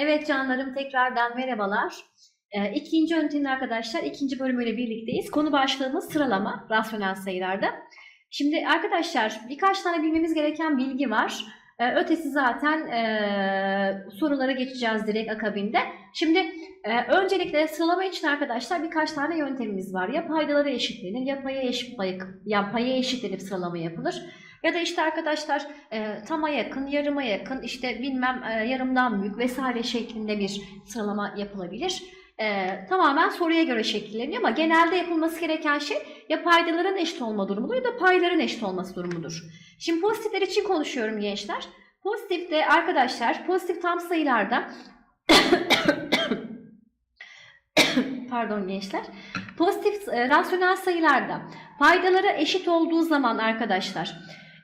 Evet canlarım tekrardan merhabalar. Ee, ikinci ünitenin arkadaşlar ikinci bölümüyle birlikteyiz. Konu başlığımız sıralama rasyonel sayılarda. Şimdi arkadaşlar birkaç tane bilmemiz gereken bilgi var. Ee, ötesi zaten e, sorulara geçeceğiz direkt akabinde. Şimdi e, öncelikle sıralama için arkadaşlar birkaç tane yöntemimiz var. Ya paydaları eşitlenir ya paya, eşit, ya paya eşitlenip sıralama yapılır. Ya da işte arkadaşlar e, tama yakın, yarıma yakın, işte bilmem e, yarımdan büyük vesaire şeklinde bir sıralama yapılabilir. E, tamamen soruya göre şekilleniyor ama genelde yapılması gereken şey ya paydaların eşit olma durumudur ya da payların eşit olması durumudur. Şimdi pozitifler için konuşuyorum gençler. Pozitifte arkadaşlar pozitif tam sayılarda pardon gençler. Pozitif e, rasyonel sayılarda paydaları eşit olduğu zaman arkadaşlar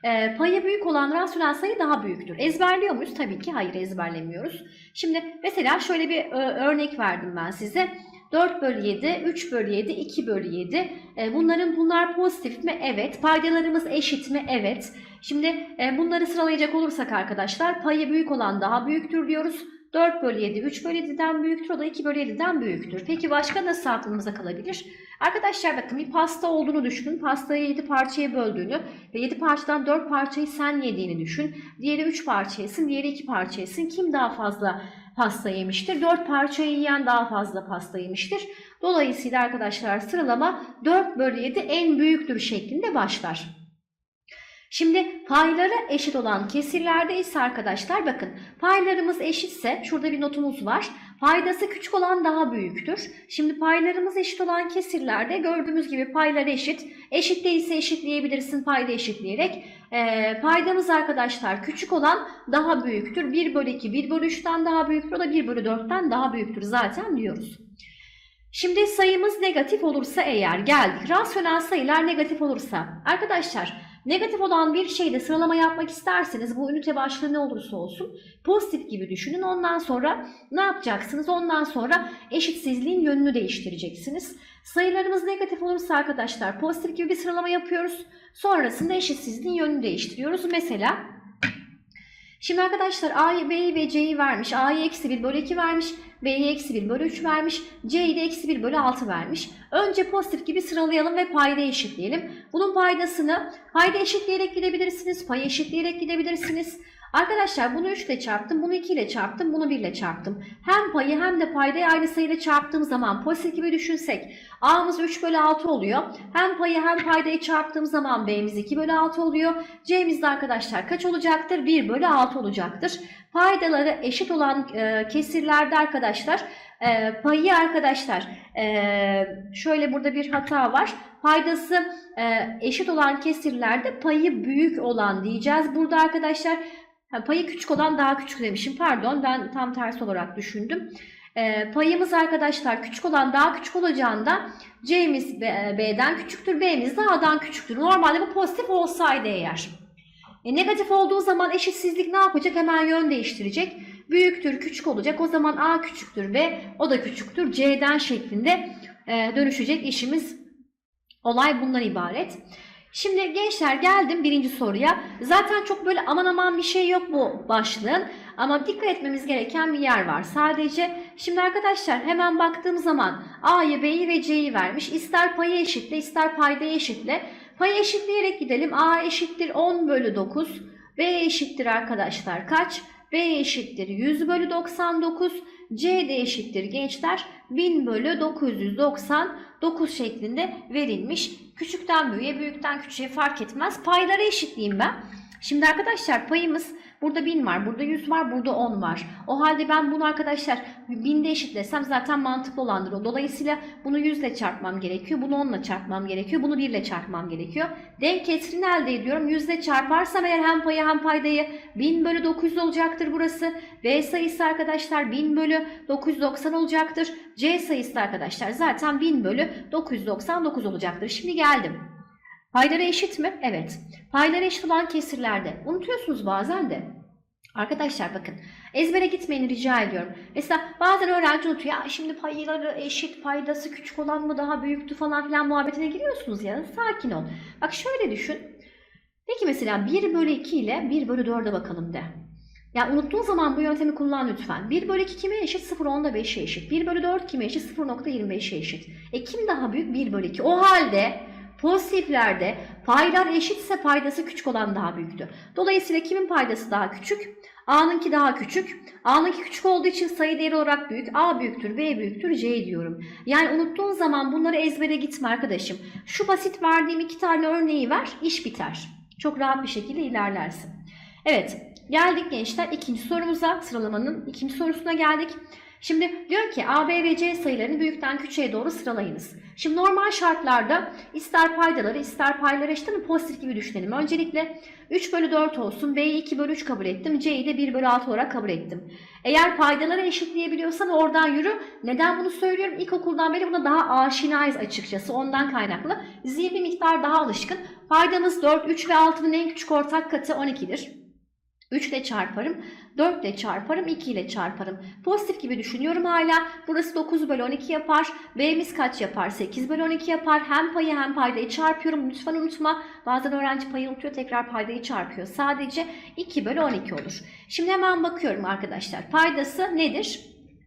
e, payı büyük olan rasyonel sayı daha büyüktür. Ezberliyor muyuz? Tabii ki hayır ezberlemiyoruz. Şimdi mesela şöyle bir e, örnek verdim ben size. 4 bölü 7, 3 bölü 7, 2 bölü 7. E, bunların bunlar pozitif mi? Evet. Paydalarımız eşit mi? Evet. Şimdi e, bunları sıralayacak olursak arkadaşlar payı büyük olan daha büyüktür diyoruz. 4 bölü 7, 3 bölü 7'den büyüktür. O da 2 bölü 7'den büyüktür. Peki başka nasıl aklımıza kalabilir? Arkadaşlar bakın bir pasta olduğunu düşünün. Pastayı 7 parçaya böldüğünü ve 7 parçadan 4 parçayı sen yediğini düşün. Diğeri 3 parça yesin, diğeri 2 parça yesin. Kim daha fazla pasta yemiştir? 4 parçayı yiyen daha fazla pasta yemiştir. Dolayısıyla arkadaşlar sıralama 4 bölü 7 en büyüktür şeklinde başlar. Şimdi payları eşit olan kesirlerde ise arkadaşlar bakın paylarımız eşitse şurada bir notumuz var. Paydası küçük olan daha büyüktür. Şimdi paylarımız eşit olan kesirlerde gördüğümüz gibi paylar eşit. Eşit değilse eşitleyebilirsin payda eşitleyerek. E, paydamız arkadaşlar küçük olan daha büyüktür. 1 bölü 2 1 bölü 3'ten daha büyüktür. O da 1 bölü 4'ten daha büyüktür zaten diyoruz. Şimdi sayımız negatif olursa eğer geldik. Rasyonel sayılar negatif olursa arkadaşlar Negatif olan bir şeyde sıralama yapmak isterseniz bu ünite başlığı ne olursa olsun pozitif gibi düşünün. Ondan sonra ne yapacaksınız? Ondan sonra eşitsizliğin yönünü değiştireceksiniz. Sayılarımız negatif olursa arkadaşlar pozitif gibi bir sıralama yapıyoruz. Sonrasında eşitsizliğin yönünü değiştiriyoruz. Mesela Şimdi arkadaşlar A'yı, B'yi ve C'yi vermiş. A'yı eksi 1 bölü 2 vermiş. B'yi eksi 1 bölü 3 vermiş. C'yi de eksi 1 bölü 6 vermiş. Önce pozitif gibi sıralayalım ve payda eşitleyelim. Bunun paydasını payda eşitleyerek gidebilirsiniz. Pay eşitleyerek gidebilirsiniz. Arkadaşlar bunu 3 ile çarptım, bunu 2 ile çarptım, bunu 1 ile çarptım. Hem payı hem de paydayı aynı sayıyla çarptığım zaman pozitif gibi düşünsek A'mız 3 bölü 6 oluyor. Hem payı hem paydayı çarptığım zaman B'miz 2 bölü 6 oluyor. C'miz de arkadaşlar kaç olacaktır? 1 bölü 6 olacaktır. Paydaları eşit olan e, kesirlerde arkadaşlar e, payı arkadaşlar e, şöyle burada bir hata var. Paydası e, eşit olan kesirlerde payı büyük olan diyeceğiz. Burada arkadaşlar Ha, payı küçük olan daha küçük demişim. Pardon ben tam tersi olarak düşündüm. E, payımız arkadaşlar küçük olan daha küçük olacağında C'miz B'den küçüktür, B'miz de A'dan küçüktür. Normalde bu pozitif olsaydı eğer. E, negatif olduğu zaman eşitsizlik ne yapacak? Hemen yön değiştirecek. Büyüktür, küçük olacak. O zaman A küçüktür ve o da küçüktür. C'den şeklinde e, dönüşecek işimiz. Olay bundan ibaret. Şimdi gençler geldim birinci soruya. Zaten çok böyle aman aman bir şey yok bu başlığın. Ama dikkat etmemiz gereken bir yer var. Sadece şimdi arkadaşlar hemen baktığım zaman A'yı, B'yi ve C'yi vermiş. İster payı eşitle ister paydayı eşitle. Payı eşitleyerek gidelim. A eşittir 10 bölü 9. B eşittir arkadaşlar kaç? B eşittir 100 bölü 99. C de eşittir gençler 1000 bölü 999 şeklinde verilmiş. Küçükten büyüğe, büyükten küçüğe fark etmez. Payları eşitleyeyim ben. Şimdi arkadaşlar payımız burada 1000 var, burada 100 var, burada 10 var. O halde ben bunu arkadaşlar 1000'de eşitlesem zaten mantıklı olandır. Dolayısıyla bunu 100 ile çarpmam gerekiyor. Bunu 10 ile çarpmam gerekiyor. Bunu 1 ile çarpmam gerekiyor. Denk kesrini elde ediyorum. 100 ile çarparsam eğer hem payı hem paydayı 1000 bölü 900 olacaktır burası. B sayısı arkadaşlar 1000 bölü 990 olacaktır. C sayısı arkadaşlar zaten 1000 bölü 999 olacaktır. Şimdi geldim. Payları eşit mi? Evet. Payları eşit olan kesirlerde. Unutuyorsunuz bazen de. Arkadaşlar bakın ezbere gitmeyin rica ediyorum. Mesela bazen öğrenci unutuyor. Ya şimdi payları eşit, paydası küçük olan mı daha büyüktü falan filan muhabbetine giriyorsunuz ya. Sakin ol. Bak şöyle düşün. Peki mesela 1 bölü 2 ile 1 bölü 4'e bakalım de. Ya unuttuğun zaman bu yöntemi kullan lütfen. 1 bölü 2 kime eşit? 0.10'da 5'e eşit. 1 bölü 4 kime eşit? 0.25'e eşit. E kim daha büyük? 1 bölü 2. O halde pozitiflerde paylar eşitse paydası küçük olan daha büyüktü. Dolayısıyla kimin paydası daha küçük? A'nınki daha küçük. A'nınki küçük olduğu için sayı değeri olarak büyük. A büyüktür, B büyüktür, C diyorum. Yani unuttuğun zaman bunları ezbere gitme arkadaşım. Şu basit verdiğim iki tane örneği ver, iş biter. Çok rahat bir şekilde ilerlersin. Evet, geldik gençler ikinci sorumuza. Sıralamanın ikinci sorusuna geldik. Şimdi diyor ki A, B ve C sayılarını büyükten küçüğe doğru sıralayınız. Şimdi normal şartlarda ister paydaları ister payları eşit ama pozitif gibi düşünelim. Öncelikle 3 bölü 4 olsun. B'yi 2 bölü 3 kabul ettim. C'yi de 1 bölü 6 olarak kabul ettim. Eğer paydaları eşitleyebiliyorsan oradan yürü. Neden bunu söylüyorum? İlkokuldan beri buna daha aşinayız açıkçası. Ondan kaynaklı. Zihni miktar daha alışkın. Paydamız 4, 3 ve 6'nın en küçük ortak katı 12'dir. 3 ile çarparım, 4 ile çarparım, 2 ile çarparım. Pozitif gibi düşünüyorum hala. Burası 9 bölü 12 yapar. B'miz kaç yapar? 8 bölü 12 yapar. Hem payı hem paydayı çarpıyorum. Lütfen unutma. Bazen öğrenci payı unutuyor tekrar paydayı çarpıyor. Sadece 2 bölü 12 olur. Şimdi hemen bakıyorum arkadaşlar. Paydası nedir?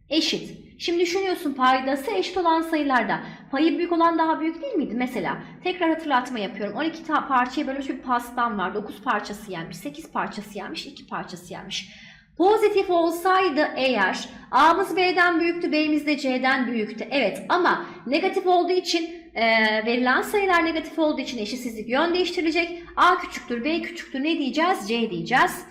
Eşit. Şimdi düşünüyorsun paydası eşit olan sayılarda payı büyük olan daha büyük değil miydi? Mesela tekrar hatırlatma yapıyorum. 12 ta parçaya bölünmüş bir pastam var. 9 parçası yenmiş, 8 parçası yenmiş, 2 parçası yenmiş. Pozitif olsaydı eğer A'mız B'den büyüktü, B'miz de C'den büyüktü. Evet ama negatif olduğu için e, verilen sayılar negatif olduğu için eşitsizlik yön değiştirilecek. A küçüktür, B küçüktür ne diyeceğiz? C diyeceğiz.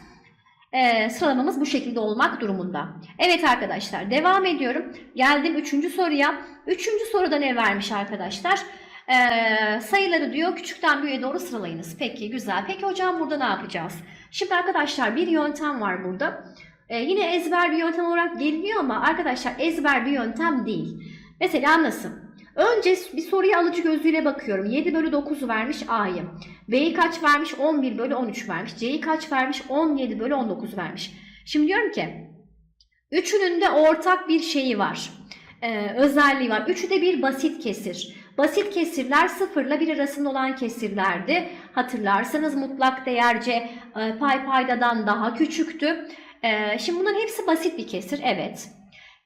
Ee, sıralamamız bu şekilde olmak durumunda. Evet arkadaşlar devam ediyorum. Geldim üçüncü soruya. Üçüncü soruda ne vermiş arkadaşlar? Ee, sayıları diyor küçükten büyüğe doğru sıralayınız. Peki güzel. Peki hocam burada ne yapacağız? Şimdi arkadaşlar bir yöntem var burada. Ee, yine ezber bir yöntem olarak geliniyor ama arkadaşlar ezber bir yöntem değil. Mesela nasıl? Önce bir soruya alıcı gözüyle bakıyorum. 7 bölü 9 vermiş A'yı. B'yi kaç vermiş? 11 bölü 13 vermiş. C'yi kaç vermiş? 17 bölü 19 vermiş. Şimdi diyorum ki üçünün de ortak bir şeyi var. Ee, özelliği var. Üçü de bir basit kesir. Basit kesirler sıfırla bir arasında olan kesirlerdi. Hatırlarsanız mutlak değerce pay paydadan daha küçüktü. Ee, şimdi bunların hepsi basit bir kesir. Evet.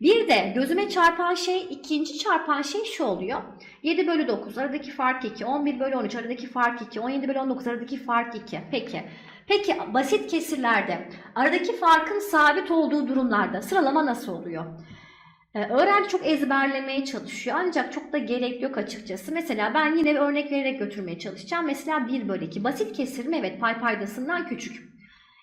Bir de gözüme çarpan şey, ikinci çarpan şey şu oluyor. 7 bölü 9 aradaki fark 2, 11 bölü 13 aradaki fark 2, 17 bölü 19 aradaki fark 2. Peki. Peki basit kesirlerde aradaki farkın sabit olduğu durumlarda sıralama nasıl oluyor? Ee, öğrenci çok ezberlemeye çalışıyor ancak çok da gerek yok açıkçası. Mesela ben yine örnek vererek götürmeye çalışacağım. Mesela 1 bölü 2 basit kesir mi? Evet pay paydasından küçük.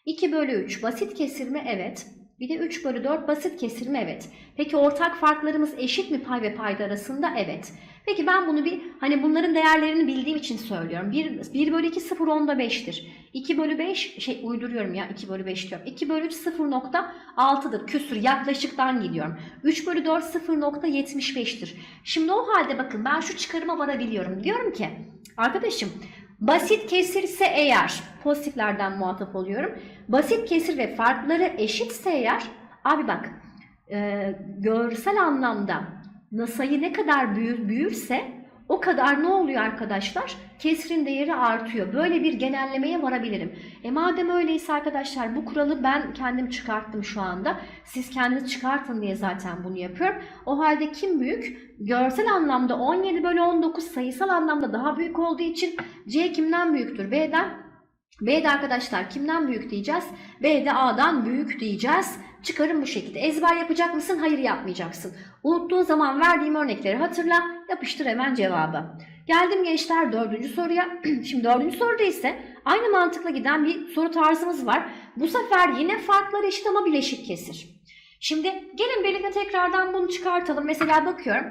2 bölü 3 basit kesir mi? Evet. Bir de 3 bölü 4 basit kesir mi? Evet. Peki ortak farklarımız eşit mi pay ve payda arasında? Evet. Peki ben bunu bir hani bunların değerlerini bildiğim için söylüyorum. 1, 1 bölü 2 0 10'da 5'tir. 2 bölü 5 şey uyduruyorum ya 2 bölü 5 diyorum. 2 bölü 3 0.6'dır. Küsür yaklaşıktan gidiyorum. 3 bölü 4 0.75'tir. Şimdi o halde bakın ben şu çıkarıma varabiliyorum. Diyorum ki arkadaşım Basit kesirse eğer, pozitiflerden muhatap oluyorum. Basit kesir ve farkları eşitse eğer, abi bak e, görsel anlamda sayı ne kadar büyür, büyürse o kadar ne oluyor arkadaşlar? Kesrin değeri artıyor. Böyle bir genellemeye varabilirim. E madem öyleyse arkadaşlar bu kuralı ben kendim çıkarttım şu anda. Siz kendiniz çıkartın diye zaten bunu yapıyorum. O halde kim büyük? Görsel anlamda 17 bölü 19 sayısal anlamda daha büyük olduğu için C kimden büyüktür? B'den. B'de arkadaşlar kimden büyük diyeceğiz? B'de A'dan büyük diyeceğiz. Çıkarım bu şekilde. Ezber yapacak mısın? Hayır yapmayacaksın. Unuttuğun zaman verdiğim örnekleri hatırla. Yapıştır hemen cevabı. Geldim gençler dördüncü soruya. Şimdi dördüncü soruda ise aynı mantıkla giden bir soru tarzımız var. Bu sefer yine farklar eşit ama bileşik kesir. Şimdi gelin birlikte tekrardan bunu çıkartalım. Mesela bakıyorum.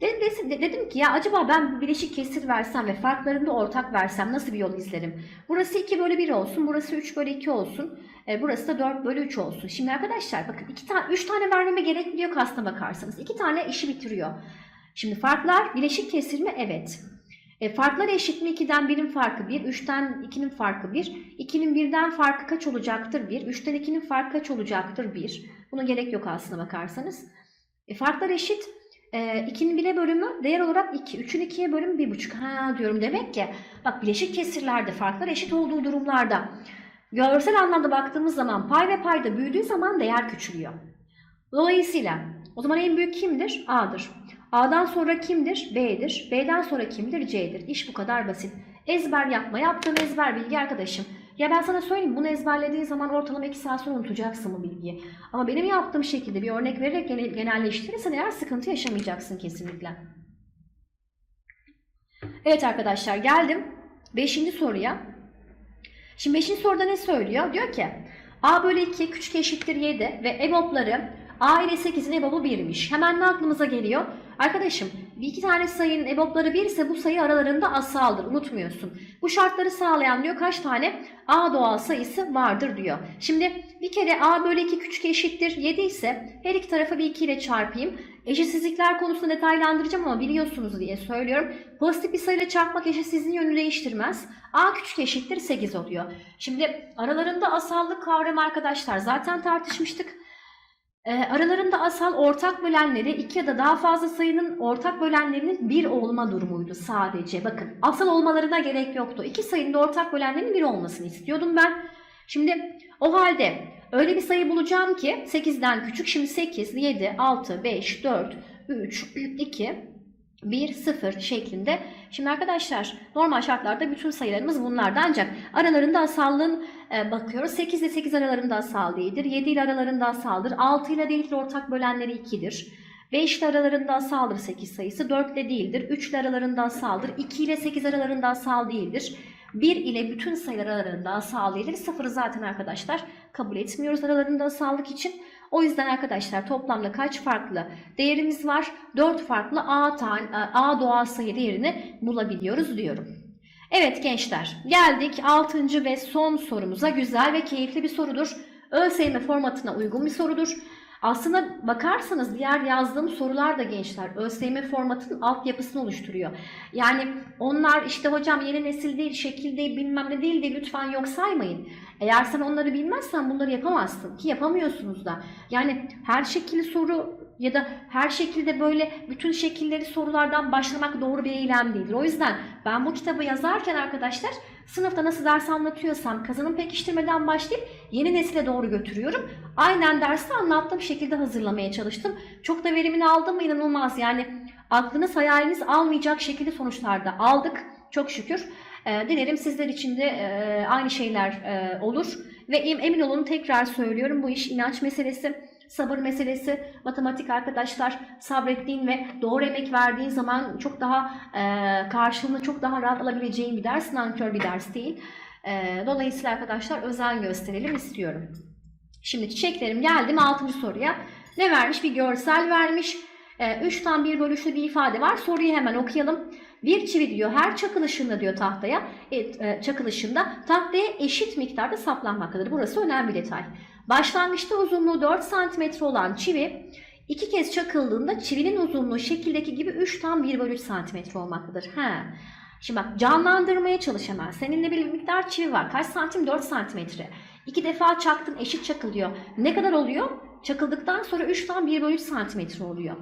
Dedim, dedim ki ya acaba ben bileşik kesir versem ve farklarını da ortak versem nasıl bir yol izlerim? Burası 2 bölü 1 olsun, burası 3 bölü 2 olsun, e, burası da 4 bölü 3 olsun. Şimdi arkadaşlar bakın 2 tane 3 tane vermeme gerekmiyor ki aslına bakarsanız. 2 tane işi bitiriyor. Şimdi farklar bileşik kesir mi? Evet. E, farklar eşit mi? 2'den 1'in farkı 1, 3'ten 2'nin farkı 1. 2'nin 1'den farkı kaç olacaktır? 1. 3'ten 2'nin farkı kaç olacaktır? 1. Buna gerek yok aslına bakarsanız. E, farklar eşit. E, 2'nin 1'e bölümü değer olarak 2. 3'ün 2'ye bölümü 1,5. Ha diyorum demek ki bak bileşik kesirlerde farklar eşit olduğu durumlarda Görsel anlamda baktığımız zaman pay ve payda büyüdüğü zaman değer küçülüyor. Dolayısıyla o zaman en büyük kimdir? A'dır. A'dan sonra kimdir? B'dir. B'den sonra kimdir? C'dir. İş bu kadar basit. Ezber yapma. Yaptığın ezber bilgi arkadaşım. Ya ben sana söyleyeyim bunu ezberlediğin zaman ortalama 2 saat sonra unutacaksın bu bilgiyi. Ama benim yaptığım şekilde bir örnek vererek gene- genelleştirirsen eğer sıkıntı yaşamayacaksın kesinlikle. Evet arkadaşlar geldim 5. soruya. Şimdi 5. soruda ne söylüyor? Diyor ki A bölü 2 küçük eşittir 7 ve EBOB'ları A ile 8'in EBOB'u 1'miş. Hemen ne aklımıza geliyor? Arkadaşım bir iki tane sayının EBOB'ları 1 ise bu sayı aralarında asaldır. Unutmuyorsun. Bu şartları sağlayan diyor kaç tane A doğal sayısı vardır diyor. Şimdi bir kere A bölü 2 küçük eşittir 7 ise her iki tarafı bir 2 ile çarpayım. Eşitsizlikler konusunda detaylandıracağım ama biliyorsunuz diye söylüyorum. Pozitif bir sayıyla çarpmak eşitsizliğin yönünü değiştirmez. A küçük eşittir 8 oluyor. Şimdi aralarında asallık kavramı arkadaşlar zaten tartışmıştık. Ee, aralarında asal ortak bölenleri iki ya da daha fazla sayının ortak bölenlerinin bir olma durumuydu sadece. Bakın asal olmalarına gerek yoktu. İki sayının ortak bölenlerinin bir olmasını istiyordum ben. Şimdi o halde öyle bir sayı bulacağım ki 8'den küçük. Şimdi 8, 7, 6, 5, 4, 3, 2, 1, 0 şeklinde. Şimdi arkadaşlar normal şartlarda bütün sayılarımız bunlardan ancak aralarında asallığın e, bakıyoruz. 8 ile 8 aralarında asal değildir. 7 ile aralarında asaldır. 6 ile değildir ortak bölenleri 2'dir. 5 ile aralarında asaldır 8 sayısı. 4 ile değildir. 3 ile aralarında asaldır. 2 ile 8 aralarında asal değildir. 1 ile bütün sayılar aralarında asal değildir. 0'ı zaten arkadaşlar kabul etmiyoruz aralarında asallık için. O yüzden arkadaşlar toplamda kaç farklı değerimiz var? 4 farklı A, tane, A doğal sayı değerini bulabiliyoruz diyorum. Evet gençler geldik 6. ve son sorumuza. Güzel ve keyifli bir sorudur. ÖSYM formatına uygun bir sorudur. Aslında bakarsanız diğer yazdığım sorular da gençler ÖSYM formatının altyapısını oluşturuyor. Yani onlar işte hocam yeni nesil değil, şekil değil, bilmem ne değil de lütfen yok saymayın. Eğer sen onları bilmezsen bunları yapamazsın ki yapamıyorsunuz da. Yani her şekilli soru ya da her şekilde böyle bütün şekilleri sorulardan başlamak doğru bir eylem değildir. O yüzden ben bu kitabı yazarken arkadaşlar sınıfta nasıl ders anlatıyorsam kazanım pekiştirmeden başlayıp yeni nesile doğru götürüyorum. Aynen dersi anlattığım şekilde hazırlamaya çalıştım. Çok da verimini aldım mı inanılmaz yani aklınız hayaliniz almayacak şekilde sonuçlarda aldık çok şükür. E, dilerim sizler için de e, aynı şeyler e, olur ve em- emin olun tekrar söylüyorum bu iş inanç meselesi sabır meselesi, matematik arkadaşlar sabrettiğin ve doğru emek verdiğin zaman çok daha e, karşılığını çok daha rahat alabileceğin bir ders, nankör bir ders değil. E, dolayısıyla arkadaşlar özen gösterelim istiyorum. Şimdi çiçeklerim geldim 6. soruya. Ne vermiş? Bir görsel vermiş. 3 tam bir bölüşlü bir ifade var. Soruyu hemen okuyalım. Bir çivi diyor her çakılışında diyor tahtaya, e, e, çakılışında tahtaya eşit miktarda saplanmaktadır. Burası önemli bir detay. Başlangıçta uzunluğu 4 cm olan çivi iki kez çakıldığında çivinin uzunluğu şekildeki gibi 3 tam 1 bölü 3 cm olmaktadır. He. Şimdi bak canlandırmaya çalış hemen. Seninle bir miktar çivi var. Kaç santim? 4 santimetre. İki defa çaktın eşit çakılıyor. Ne kadar oluyor? Çakıldıktan sonra 3 tam 1 bölü 3 santimetre oluyor.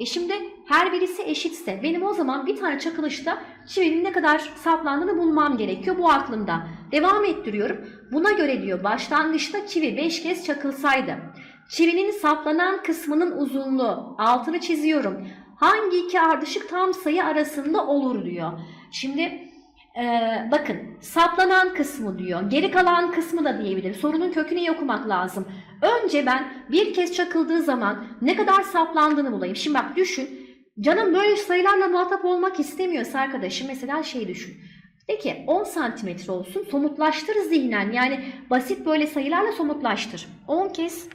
E şimdi her birisi eşitse benim o zaman bir tane çakılışta çivinin ne kadar saplandığını bulmam gerekiyor. Bu aklımda. Devam ettiriyorum. Buna göre diyor başlangıçta çivi 5 kez çakılsaydı. Çivinin saplanan kısmının uzunluğu altını çiziyorum. Hangi iki ardışık tam sayı arasında olur diyor. Şimdi e, bakın saplanan kısmı diyor. Geri kalan kısmı da diyebilir. Sorunun kökünü okumak lazım. Önce ben bir kez çakıldığı zaman ne kadar saplandığını bulayım. Şimdi bak düşün. Canım böyle sayılarla muhatap olmak istemiyorsa arkadaşım mesela şey düşün. De ki 10 santimetre olsun somutlaştır zihnen. Yani basit böyle sayılarla somutlaştır. 10 kez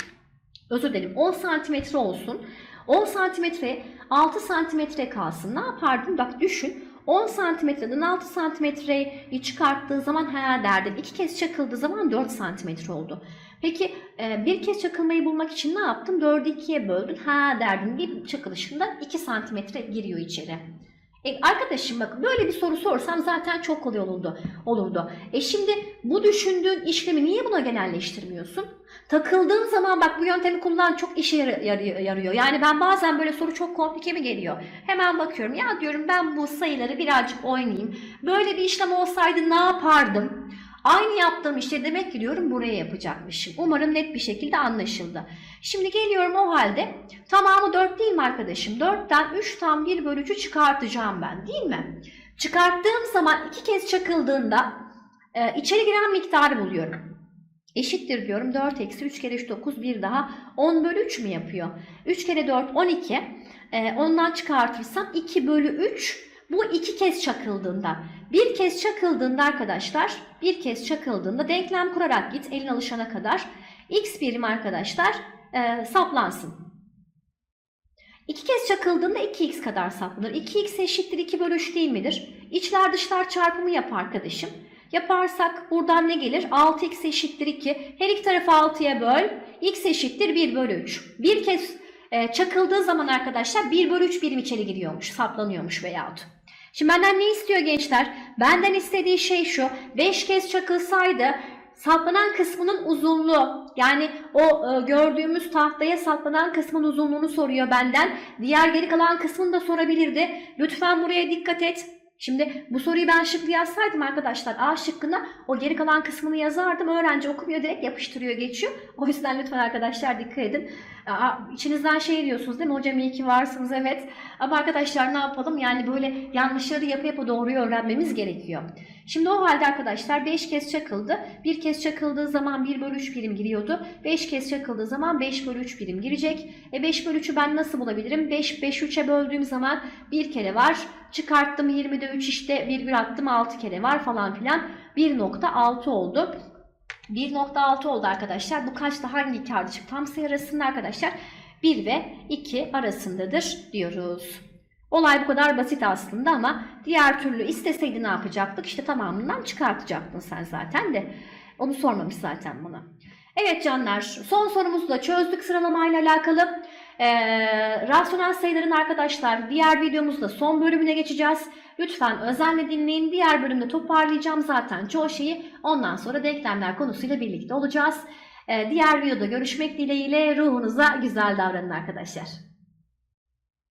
özür dilerim 10 santimetre olsun. 10 santimetre 6 santimetre kalsın. Ne yapardın? Bak düşün. 10 santimetreden 6 santimetreyi çıkarttığı zaman ha derdin. İki kez çakıldığı zaman 4 santimetre oldu. Peki e, bir kez çakılmayı bulmak için ne yaptın? 4'ü 2'ye böldün. Ha derdin bir çakılışında 2 santimetre giriyor içeri. E, arkadaşım bak böyle bir soru sorsam zaten çok kolay olurdu. olurdu. E şimdi bu düşündüğün işlemi niye buna genelleştirmiyorsun? Takıldığın zaman bak bu yöntemi kullan çok işe yar- yarıyor, yarıyor. Yani ben bazen böyle soru çok komplike mi geliyor? Hemen bakıyorum ya diyorum ben bu sayıları birazcık oynayayım. Böyle bir işlem olsaydı ne yapardım? Aynı yaptığım işte demek ki diyorum buraya yapacakmışım. Umarım net bir şekilde anlaşıldı. Şimdi geliyorum o halde tamamı 4 değil mi arkadaşım? 4'ten 3 tam 1 bölü 3'ü çıkartacağım ben değil mi? Çıkarttığım zaman iki kez çakıldığında e, içeri giren miktarı buluyorum. Eşittir diyorum 4 eksi 3 kere 3 9 bir daha 10 bölü 3 mü yapıyor? 3 kere 4 12 e, ondan çıkartırsam 2 bölü 3 bu iki kez çakıldığında bir kez çakıldığında arkadaşlar bir kez çakıldığında denklem kurarak git elin alışana kadar x birim arkadaşlar e, saplansın. İki kez çakıldığında 2x kadar saplanır. 2x eşittir 2 bölü 3 değil midir? İçler dışlar çarpımı yap arkadaşım. Yaparsak buradan ne gelir? 6x eşittir 2. Her iki tarafı 6'ya böl. x eşittir 1 bölü 3. Bir kez e, çakıldığı zaman arkadaşlar 1 bölü 3 birim içeri giriyormuş. Saplanıyormuş veyahut. Şimdi benden ne istiyor gençler? Benden istediği şey şu. 5 kez çakılsaydı saplanan kısmının uzunluğu yani o e, gördüğümüz tahtaya saplanan kısmın uzunluğunu soruyor benden. Diğer geri kalan kısmını da sorabilirdi. Lütfen buraya dikkat et. Şimdi bu soruyu ben şıklı yazsaydım arkadaşlar A şıkkına o geri kalan kısmını yazardım. Öğrenci okumuyor direkt yapıştırıyor geçiyor. O yüzden lütfen arkadaşlar dikkat edin. Aa, içinizden şey diyorsunuz değil mi? Hocam iyi ki varsınız evet. Ama arkadaşlar ne yapalım? Yani böyle yanlışları yapı yapı doğruyu öğrenmemiz gerekiyor. Şimdi o halde arkadaşlar 5 kez çakıldı. Bir kez çakıldığı zaman 1 bölü 3 birim giriyordu. 5 kez çakıldığı zaman 5 bölü 3 birim girecek. E 5 bölü 3'ü ben nasıl bulabilirim? 5, 5 3'e böldüğüm zaman bir kere var. Çıkarttım 20'de 3 işte virgül attım 6 kere var falan filan. 1.6 oldu. 1.6 oldu arkadaşlar. Bu kaçta hangi iki ardışık tam sayı arasında arkadaşlar? 1 ve 2 arasındadır diyoruz. Olay bu kadar basit aslında ama diğer türlü isteseydi ne yapacaktık? İşte tamamından çıkartacaktın sen zaten de. Onu sormamış zaten bana. Evet canlar son sorumuzu da çözdük sıralamayla alakalı. Ee, rasyonel sayıların arkadaşlar diğer videomuzda son bölümüne geçeceğiz. Lütfen özenle dinleyin. Diğer bölümde toparlayacağım zaten çoğu şeyi. Ondan sonra denklemler konusuyla birlikte olacağız. Ee, diğer videoda görüşmek dileğiyle ruhunuza güzel davranın arkadaşlar.